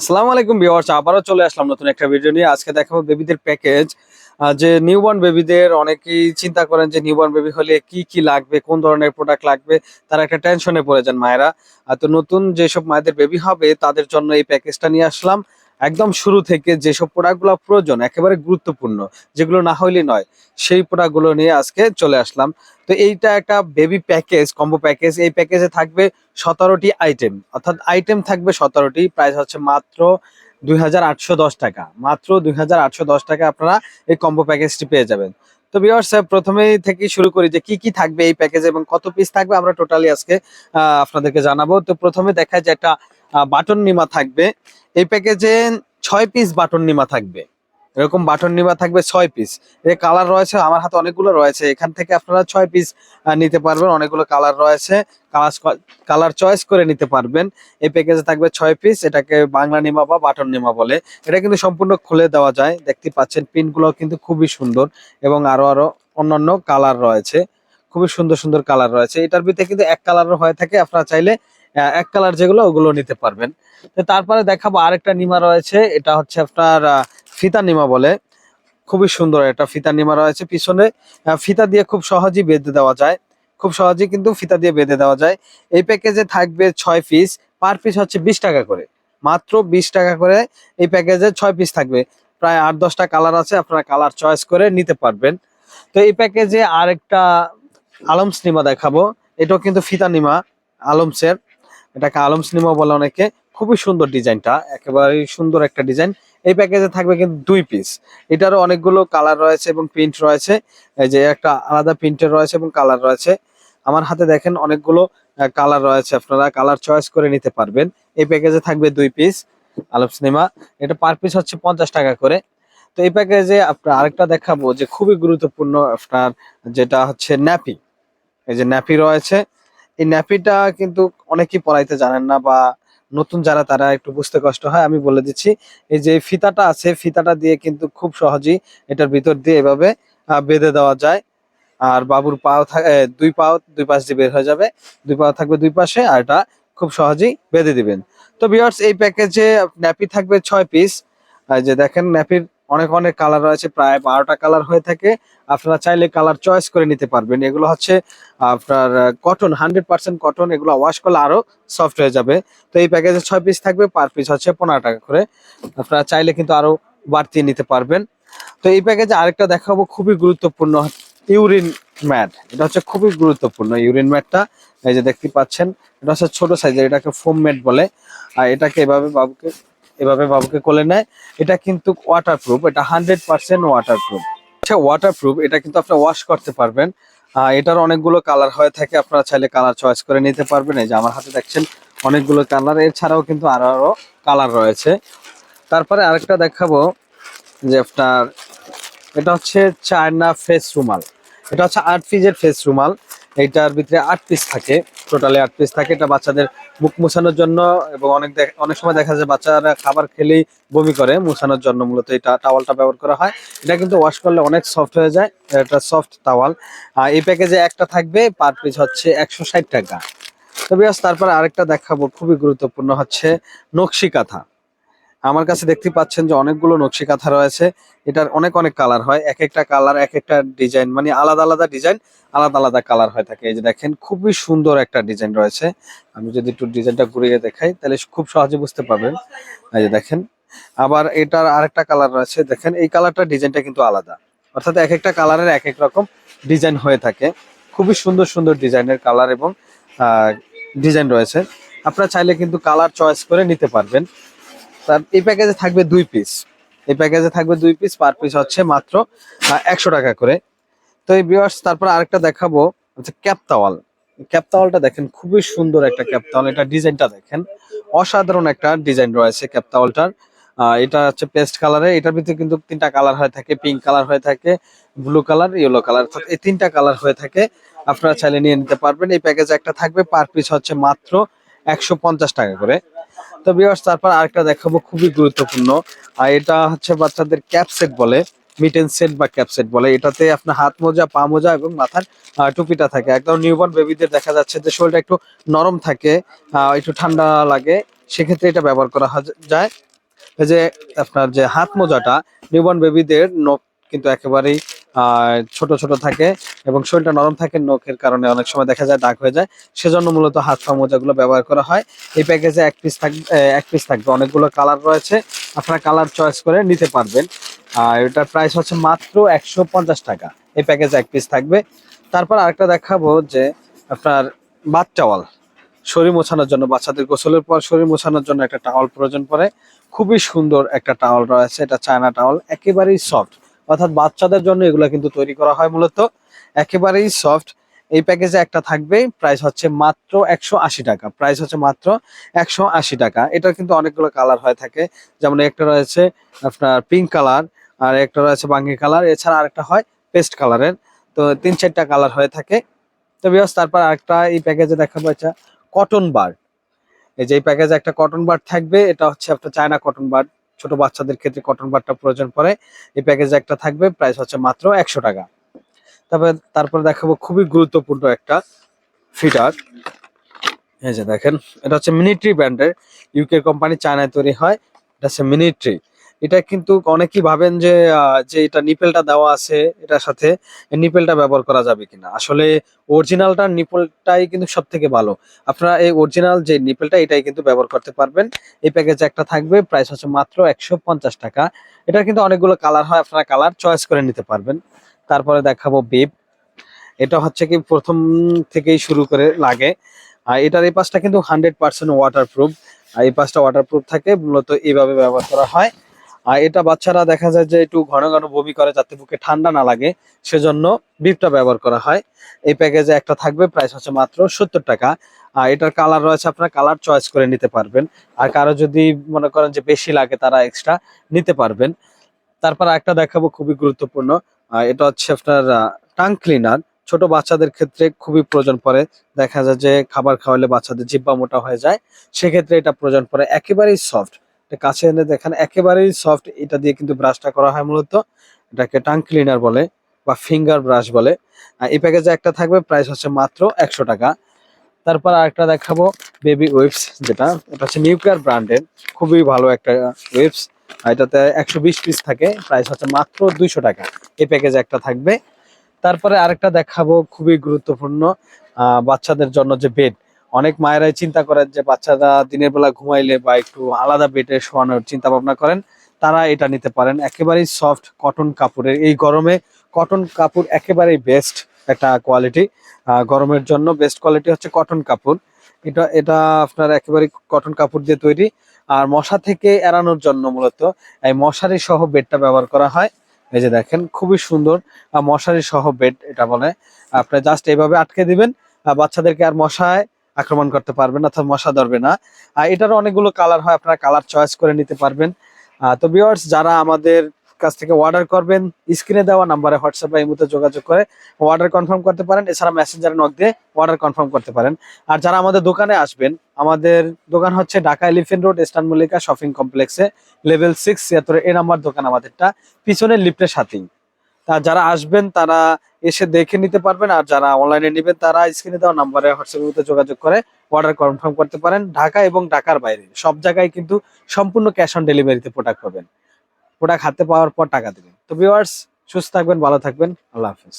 আসসালামু আলাইকুম ভিউয়ার্স, আবারও চলে আসলাম নতুন একটা ভিডিও নিয়ে। আজকে দেখাবো বেবিদের প্যাকেজ যে নিউবর্ন বেবিদের অনেকেই চিন্তা করেন যে নিউবর্ন বেবি হলে কি কি লাগবে, কোন ধরনের প্রোডাক্ট লাগবে, তারা একটা টেনশনে পড়ে যান মায়েরা। তো নতুন যেসব মায়েদের বেবি হবে, তাদের জন্য এই প্যাকেজটা নিয়ে আসলাম। একদম শুরু থেকে যেসব প্রোডাক্টগুলো প্রয়োজন, একেবারে গুরুত্বপূর্ণ, যেগুলো না হইলে নয়, সেই প্রোডাক্টগুলো নিয়ে আজকে চলে আসলাম। তো এইটা একটা বেবি প্যাকেজ কম্বো প্যাকেজ এই প্যাকেজে থাকবে সতেরোটি আইটেম অর্থাৎ আইটেম থাকবে সতেরোটি প্রাইস হচ্ছে মাত্র দুই হাজার আটশো দশ টাকা। মাত্র দুই হাজার আটশো দশ টাকা আপনারা এই কম্বো প্যাকেজটি পেয়ে যাবেন। তো বিয়ার্স প্রথমেই থেকে শুরু করি যে কি কি থাকবে এই প্যাকেজে এবং কত পিস থাকবে, আমরা টোটালি আজকে আপনাদেরকে জানাব। তো প্রথমে দেখা যায় একটা বাটন নিমা থাকবে। এই প্যাকেজে ছয় পিস বাটন নিমা থাকবে। এরকম বাটন নিমা থাকবে ছয় পিস এর কালার রয়েছে, আমার হাতে অনেকগুলো রয়েছে। এখান থেকে আপনারা ছয় পিস নিতে পারবেন। অনেকগুলো কালার রয়েছে। কালার চয়েস করে নিতে পারবেন। এই প্যাকেজে থাকবে ছয় পিস এটাকে বাংলা নিমা বা বাটন নিমা বলে। এটা কিন্তু সম্পূর্ণ খুলে দেওয়া যায়। দেখতে পাচ্ছেন পিনগুলো কিন্তু খুবই সুন্দর এবং আরও আরও অন্যান্য কালার রয়েছে। খুবই সুন্দর সুন্দর কালার রয়েছে। এটার ভিতরে কিন্তু এক কালার হয়ে থাকে। আপনারা চাইলে এক কালার যেগুলো, ওগুলো নিতে পারবেন। তারপরে দেখাবো আরেকটা নিমা রয়েছে। এটা হচ্ছে আপনার ফিতা নিমা বলে। খুবই সুন্দর একটা ফিতা নিমা রয়েছে পিছনে। ফিতা দিয়ে খুব সহজেই বেঁধে দেওয়া যায়। খুব সহজেই কিন্তু ফিতা দিয়ে বেঁধে দেওয়া যায়। এই প্যাকেজে থাকবে ছয় পিস। পার পিস হচ্ছে বিশ টাকা করে। মাত্র বিশ টাকা করে এই প্যাকেজে ছয় পিস থাকবে। প্রায় আট, দশটা কালার আছে। আপনারা কালার চয়েস করে নিতে পারবেন। তো এই প্যাকেজে আরেকটা আলমস নিমা দেখাবো। এটাও কিন্তু ফিতা নিমা আলমসের। এটাকে আলমস নিমা বলে অনেকে। খুবই সুন্দর ডিজাইনটা। একেবারেই সুন্দর একটা ডিজাইন। এই প্যাকেজে থাকবে কিন্তু দুই পিস এটারও অনেকগুলো কালার রয়েছে এবং প্রিন্ট রয়েছে। এই যে একটা আলাদা প্রিন্টের রয়েছে এবং কালার রয়েছে। আমার হাতে দেখেন অনেকগুলো কালার রয়েছে। আপনারা কালার চয়েস করে নিতে পারবেন। এই প্যাকেজে থাকবে দুই পিস আলপ সিনেমা এটা পার পিস হচ্ছে পঞ্চাশ টাকা করে। তো এই প্যাকেজে আপনার আরেকটা দেখাবো যে খুবই গুরুত্বপূর্ণ আপনার যেটা হচ্ছে ন্যাপি এই যে ন্যাপি রয়েছে। এই ন্যাপিটা কিন্তু অনেকেই পড়াইতে জানেন না বা নতুন যারা, তারা একটু বুঝতে কষ্ট হয়, আমি বলে দিচ্ছি। এই যে ফিতাটা আছে, ফিতাটা দিয়ে কিন্তু খুব সহজেই এটার ভিতর দিয়ে এভাবে বেঁধে দেওয়া যায়। আর বাবুর পাও থাকে দুই পাও, দুই পাশ দিয়ে বের হয়ে যাবে। দুই পাও থাকবে দুই পাশে, আর এটা খুব সহজেই বেঁধে দিবেন। তো বিয়ার্স এই প্যাকেজে ন্যাপি থাকবে ছয় পিস যে দেখেন, ন্যাপির অনেক অনেক কালার রয়েছে, প্রায় বারোটা কালার হয়ে থাকে। আপনারা চাইলে কালার চয়েস করে নিতে পারবেন। এগুলো হচ্ছে আপনার কটন হান্ড্রেড পার্সেন্ট কটন এগুলো ওয়াশ করলে আরও সফট হয়ে যাবে। তো এই প্যাকেজে ছয় পিস থাকবে পার পিস হচ্ছে পনেরো টাকা করে। আপনারা চাইলে কিন্তু আরও বাড়তি নিতে পারবেন। তো এই প্যাকেজে আরেকটা দেখাবো, খুবই গুরুত্বপূর্ণ ইউরিন ম্যাট এটা হচ্ছে খুবই গুরুত্বপূর্ণ ইউরিন ম্যাটটা এই যে দেখতে পাচ্ছেন, এটা হচ্ছে ছোট সাইজের এটাকে ফোম ম্যাট বলে। আর এটাকে এভাবে বাবুকে এভাবে বাবুকে কোলে নেয়। এটা কিন্তু ওয়াটার প্রুফ এটা হান্ড্রেড পার্সেন্ট ওয়াটার প্রুফ আচ্ছা ওয়াটার প্রুফ এটা কিন্তু আপনি ওয়াশ করতে পারবেন। এটার অনেকগুলো কালার হয়ে থাকে, আপনারা চাইলে কালার চয়েস করে নিতে পারবেন। এই যে আমার হাতে দেখছেন, অনেকগুলো কালার এছাড়াও কিন্তু আরও আরও কালার রয়েছে। তারপরে আরেকটা দেখাবো, যে আপনার, এটা হচ্ছে চায়না ফেস রুমাল এটা হচ্ছে আট পিসের ফেস রুমাল এইটার ভিতরে আট পিস থাকে টোটালি আট পিস থাকে। এটা বাচ্চাদের মুখ মুছানোর জন্য এবং অনেক অনেক সময় দেখা যায় বাচ্চারা খাবার খেলেই বমি করে মুছানোর জন্য, মূলত এই টাওয়ালটা ব্যবহার করা হয়। এটা কিন্তু ওয়াশ করলে অনেক সফট হয়ে যায়, এটা সফট টাওয়াল। এই প্যাকেজে একটা থাকবে পার পিস হচ্ছে একশো ষাট টাকা। তবে তারপরে আরেকটা দেখাবো, খুবই গুরুত্বপূর্ণ হচ্ছে নকশি কাঁথা। আমার কাছে দেখতে পাচ্ছেন যে অনেকগুলো নকশি কাঁথা রয়েছে। এটার অনেক অনেক কালার হয়। এক একটা কালার, এক একটা ডিজাইন মানে আলাদা আলাদা ডিজাইন, আলাদা আলাদা কালার হয়ে থাকে। এই যে দেখেন, খুবই সুন্দর একটা ডিজাইন রয়েছে। আমি যদি একটু ডিজাইনটা ঘুরিয়ে দেখাই, তাহলে খুব সহজে বুঝতে পারবেন। এই যে দেখেন, আবার এটার আরেকটা কালার রয়েছে। দেখেন, এই কালারটা ডিজাইনটা কিন্তু আলাদা। অর্থাৎ এক একটা কালারের এক এক রকম ডিজাইন হয়ে থাকে। খুবই সুন্দর সুন্দর ডিজাইনের কালার এবং ডিজাইন রয়েছে। আপনারা চাইলে কিন্তু কালার চয়েস করে নিতে পারবেন। তার এই প্যাকেজে থাকবে দুই পিস এই প্যাকেজে থাকবে দুই পিস পার পিস হচ্ছে মাত্র একশো টাকা করে। তো এই ভিউয়ার্স তারপর আরেকটা দেখাবো হচ্ছে ক্যাপ তাওয়াল ক্যাপ তাওয়ালটা দেখেন খুবই সুন্দর একটা ক্যাপ তাওয়াল এটা ডিজাইনটা দেখেন অসাধারণ একটা ডিজাইন রয়েছে ক্যাপ তাওয়ালটার আহ, এটা হচ্ছে পেস্ট কালারে এটার ভিতরে কিন্তু তিনটা কালার হয়ে থাকে পিঙ্ক কালার হয়ে থাকে ব্লু কালার ইয়েলো কালার এই তিনটা কালার হয়ে থাকে আপনারা চাইলে নিয়ে নিতে পারবেন। এই প্যাকেজে একটা থাকবে পার পিস হচ্ছে মাত্র একশো পঞ্চাশ টাকা করে। তো বিয়ার্স তারপর আরেকটা দেখাবো, খুবই গুরুত্বপূর্ণ। আর এটা হচ্ছে বাচ্চাদের ক্যাপ সেট বলে মিটেন সেট বা ক্যাপ সেট বলে। এটাতে আপনার হাত মোজা, পা মোজা এবং মাথার টুপিটা থাকে। একদম নিউবর্ন বেবিদের দেখা যাচ্ছে যে শরীরটা একটু নরম থাকে একটু ঠান্ডা লাগে। সেক্ষেত্রে এটা ব্যবহার করা যায়। যে আপনার যে হাত মোজাটা নিউবর্ন বেবিদের নখ কিন্তু একেবারেই ছোট ছোট থাকে এবং শরীরটা নরম থাকে, নখের কারণে অনেক সময় দেখা যায় দাগ হয়ে যায়। সেজন্য মূলত হাত পা মোজাগুলো ব্যবহার করা হয়। এই প্যাকেজে এক পিস থাকবে এক পিস থাকবে। অনেকগুলো কালার রয়েছে। আপনারা কালার চয়েস করে নিতে পারবেন। আর এটার প্রাইস হচ্ছে মাত্র একশো পঞ্চাশ টাকা। এই প্যাকেজে এক পিস থাকবে। তারপর আরেকটা দেখাবো যে আপনার বাথ টাওয়াল। শরীর মোছানোর জন্য বাচ্চাদের গোসলের পর শরীর মোছানোর জন্য একটা টাওয়াল প্রয়োজন পড়ে। খুবই সুন্দর একটা টাওয়াল রয়েছে। এটা চায়না টাওয়াল। একেবারেই সফট অর্থাৎ বাচ্চাদের জন্য এগুলো কিন্তু তৈরি করা হয় মূলত। একেবারেই সফট। এই প্যাকেজে একটা থাকবে, প্রাইস হচ্ছে মাত্র একশো আশি টাকা। প্রাইস হচ্ছে মাত্র একশো আশি টাকা। এটার কিন্তু অনেকগুলো কালার হয়ে থাকে। যেমন একটা রয়েছে আপনার পিঙ্ক কালার আর একটা রয়েছে বাঙ্গি কালার এছাড়া আরেকটা হয় পেস্ট কালারের তো তিন চারটা কালার হয়ে থাকে। তো বিয়স তারপর আরেকটা এই প্যাকেজে দেখাবো, এটা কটন বার এই যে এই প্যাকেজে একটা কটন বার থাকবে। এটা হচ্ছে একটা চায়না কটন বার ছোট বাচ্চাদের ক্ষেত্রে কটন বারটা প্রয়োজন পড়ে। এই প্যাকেজে একটা থাকবে প্রাইস হচ্ছে মাত্র একশো টাকা। তারপরে তারপরে দেখাবো খুবই গুরুত্বপূর্ণ একটা ফিটার এই যে দেখেন, এটা হচ্ছে মিনিট্রি ব্র্যান্ডের ইউকে কোম্পানি চায়নায় তৈরি হয়, এটা হচ্ছে মিনিট্রি এটা কিন্তু অনেকেই ভাবেন যে যে এটা নিপেলটা দেওয়া আছে এটার সাথে, নিপেলটা ব্যবহার করা যাবে কিনা। আসলে অরিজিনালটা নিপেলটাই কিন্তু সব থেকে ভালো। আপনারা এই অরিজিনাল যে নিপেলটা, এটাই কিন্তু ব্যবহার করতে পারবেন। এই প্যাকেজে একটা থাকবে, প্রাইস হচ্ছে মাত্র একশো পঞ্চাশ টাকা। এটা কিন্তু অনেকগুলো কালার হয়, আপনারা কালার চয়েস করে নিতে পারবেন। তারপরে দেখাবো বেব। এটা হচ্ছে কি প্রথম থেকেই শুরু করে লাগে। আর এটার এই পাশটা কিন্তু হান্ড্রেড পার্সেন্ট ওয়াটার প্রুফ আর এই পাশটা ওয়াটার প্রুফ থাকে, মূলত এইভাবে ব্যবহার করা হয়। আর এটা বাচ্চারা দেখা যায় যে একটু ঘন ঘন বমি করে, যাতে বুকে ঠান্ডা না লাগে, সেজন্য বিপটা ব্যবহার করা হয়। এই প্যাকেজে একটা থাকবে প্রাইস হচ্ছে মাত্র সত্তর টাকা। আর এটার কালার রয়েছে, আপনার কালার চয়েস করে নিতে পারবেন। আর কারও যদি মনে করেন যে বেশি লাগে, তারা এক্সট্রা নিতে পারবেন। তারপর একটা দেখাবো, খুবই গুরুত্বপূর্ণ। এটা হচ্ছে আপনার টাং ক্লিনার ছোট বাচ্চাদের ক্ষেত্রে খুবই প্রয়োজন পড়ে। দেখা যায় যে খাবার খাওয়ালে বাচ্চাদের জিব্বা মোটা হয়ে যায়। সেক্ষেত্রে এটা প্রয়োজন পড়ে। একেবারেই সফট এটা কাছে এনে দেখেন, একেবারেই সফট এটা দিয়ে কিন্তু ব্রাশটা করা হয় মূলত। এটাকে টাং ক্লিনার বলে বা ফিঙ্গার ব্রাশ বলে। এই প্যাকেজে একটা থাকবে প্রাইস হচ্ছে মাত্র একশো টাকা। তারপর আরেকটা দেখাবো বেবি ওয়েবস যেটা। এটা হচ্ছে নিউক্লিয়ার ব্র্যান্ডের খুবই ভালো একটা ওয়েবস এটাতে একশো বিশ পিস থাকে প্রাইস হচ্ছে মাত্র দুইশো টাকা। এই প্যাকেজে একটা থাকবে। তারপরে আরেকটা দেখাবো, খুবই গুরুত্বপূর্ণ বাচ্চাদের জন্য যে বেড অনেক মায়েরাই চিন্তা করেন যে বাচ্চারা দিনের বেলা ঘুমাইলে বা একটু আলাদা বেডে শোয়ানোর চিন্তা ভাবনা করেন, তারা এটা নিতে পারেন। একেবারেই সফট কটন কাপড়ের, এই গরমে কটন কাপড় একেবারেই বেস্ট একটা কোয়ালিটি গরমের জন্য বেস্ট কোয়ালিটি হচ্ছে কটন কাপড়। এটা এটা আপনার একেবারে কটন কাপড় দিয়ে তৈরি। আর মশা থেকে এড়ানোর জন্য মূলত এই মশারি সহ বেডটা ব্যবহার করা হয়। এই যে দেখেন, খুবই সুন্দর মশারি সহ বেড এটা বলে। আপনি জাস্ট এইভাবে আটকে দিবেন বাচ্চাদেরকে আর মশায় আক্রমণ করতে পারবেন অর্থাৎ মশা ধরবে না। এটারও অনেকগুলো কালার হয়, আপনারা কালার চয়েস করে নিতে পারবেন। তো ভিউয়ার্স যারা আমাদের কাছ থেকে অর্ডার করবেন স্ক্রিনে দেওয়া নাম্বারে হোয়াটসঅ্যাপ বা ইমোতে যোগাযোগ করে অর্ডার কনফার্ম করতে পারেন। এছাড়া মেসেঞ্জারে নক দিয়ে অর্ডার কনফার্ম করতে পারেন। আর যারা আমাদের দোকানে আসবেন, আমাদের দোকান হচ্ছে Dhaka Elephant Road Eastern Mallika shopping কমপ্লেক্সে লেভেল সিক্স ছিয়াত্তর, এ নাম্বার দোকান আমাদেরটা পিছনে লিফটের সাথেই। তা যারা আসবেন, তারা এসে দেখে নিতে পারবেন। আর যারা অনলাইনে নেবেন, তারা স্ক্রিনে দেওয়া নাম্বারে হোয়াটসঅ্যাপে যোগাযোগ করে অর্ডার কনফার্ম করতে পারেন। ঢাকা এবং ঢাকার বাইরে। সব জায়গায় কিন্তু সম্পূর্ণ ক্যাশ অন ডেলিভারিতে প্রোডাক্ট পাবেন। প্রোডাক্ট হাতে পাওয়ার পর টাকা দেবেন। তো ভিউয়ার্স সুস্থ থাকবেন, ভালো থাকবেন। আল্লাহ হাফেজ।